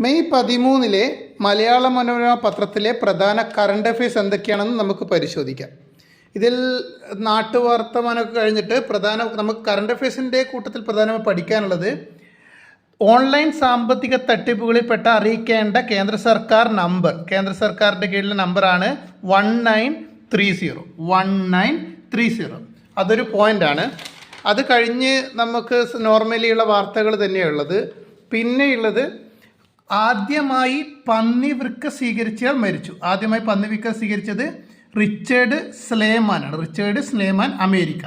May പതിമൂന്നിലെ മലയാള മനോരമ പത്രത്തിലെ പ്രധാന കറണ്ട് അഫയേഴ്സ് എന്തൊക്കെയാണെന്ന് നമുക്ക് പരിശോധിക്കാം. ഇതിൽ നാട്ടു നാട്ടുവർത്തമാനമൊക്കെ കഴിഞ്ഞിട്ട് പ്രധാന നമുക്ക് കറണ്ട് അഫയേഴ്സിന്റെ കൂട്ടത്തിൽ പ്രധാനമായി പഠിക്കാനുള്ളത് ഓൺലൈൻ സാമ്പത്തിക തട്ടിപ്പുകളിൽപ്പെട്ട അറിയിക്കേണ്ട കേന്ദ്ര സർക്കാർ നമ്പർ കേന്ദ്ര സർക്കാരിന്റെ കീഴിലെ നമ്പറാണ് one nine three zero one nine three zero അതൊരു പോയിന്റാണ് അത് കഴിഞ്ഞ് നമുക്ക് നോർമലിയുള്ള വാർത്തകൾ തന്നെയുള്ളത് പിന്നെയുള്ളത് ആദ്യമായി പന്നി വൃക്ക സ്വീകരിച്ചയാൾ മരിച്ചു. ആദ്യമായി പന്നി വൃക്ക സ്വീകരിച്ചത് റിച്ചേർഡ് സ്ലേമാനാണ്. Richard Slayman America.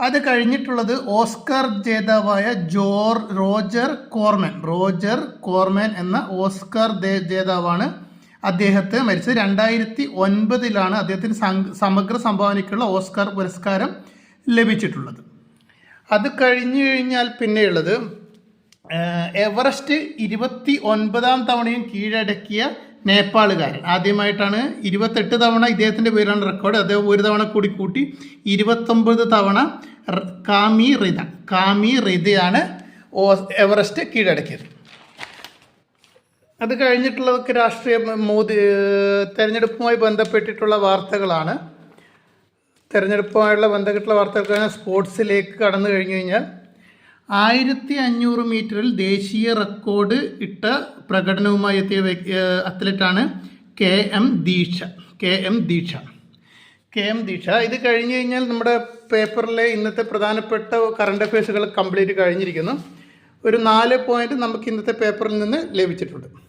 അത് കഴിഞ്ഞിട്ടുള്ളത് ഓസ്കർ ജേതാവായ ജോർ റോജർ കോർമൻ. റോജർ കോർമൻ എന്ന ഓസ്കർ ജേതാവാണ് അദ്ദേഹത്തെ മരിച്ചത്. രണ്ടായിരത്തി ഒൻപതിലാണ് അദ്ദേഹത്തിന് സമഗ്ര സംഭാവനയ്ക്കുള്ള ഓസ്കർ പുരസ്കാരം ലഭിച്ചിട്ടുള്ളത്. അത് കഴിഞ്ഞു കഴിഞ്ഞാൽ പിന്നെയുള്ളത് എവറസ്റ്റ് ഇരുപത്തി ഒൻപതാം തവണയും കീഴടക്കിയ നേപ്പാളുകാരൻ. ആദ്യമായിട്ടാണ് ഇരുപത്തെട്ട് തവണ ഇദ്ദേഹത്തിന്റെ പേരാണ് റെക്കോർഡ്. അദ്ദേഹം ഒരു തവണ കൂടി കൂട്ടി ഇരുപത്തൊമ്പത് തവണ കാമി റിത കാമി റിതയാണ് എവറസ്റ്റ് കീഴടക്കിയത്. അത് കഴിഞ്ഞിട്ടുള്ളതൊക്കെ രാഷ്ട്രീയ മോദി തെരഞ്ഞെടുപ്പുമായി ബന്ധപ്പെട്ടിട്ടുള്ള വാർത്തകളാണ്. തെരഞ്ഞെടുപ്പുമായുള്ള ബന്ധപ്പെട്ടുള്ള വാർത്തകൾ കഴിഞ്ഞാൽ സ്പോർട്സിലേക്ക് കടന്നു കഴിഞ്ഞു കഴിഞ്ഞാൽ ആയിരത്തി അഞ്ഞൂറ് മീറ്ററിൽ ദേശീയ റെക്കോർഡ് ഇട്ട പ്രകടനവുമായി എത്തിയ അത്ലറ്റാണ് K M Deeksha. K M Deeksha. K M Deeksha. ഇത് കഴിഞ്ഞു കഴിഞ്ഞാൽ നമ്മുടെ പേപ്പറിലെ ഇന്നത്തെ പ്രധാനപ്പെട്ട കറണ്ട് അഫയേഴ്സുകൾ കംപ്ലീറ്റ് കഴിഞ്ഞിരിക്കുന്നു. ഒരു നാല് പോയിന്റ് നമുക്ക് ഇന്നത്തെ പേപ്പറിൽ നിന്ന് ലഭിച്ചിട്ടുണ്ട്.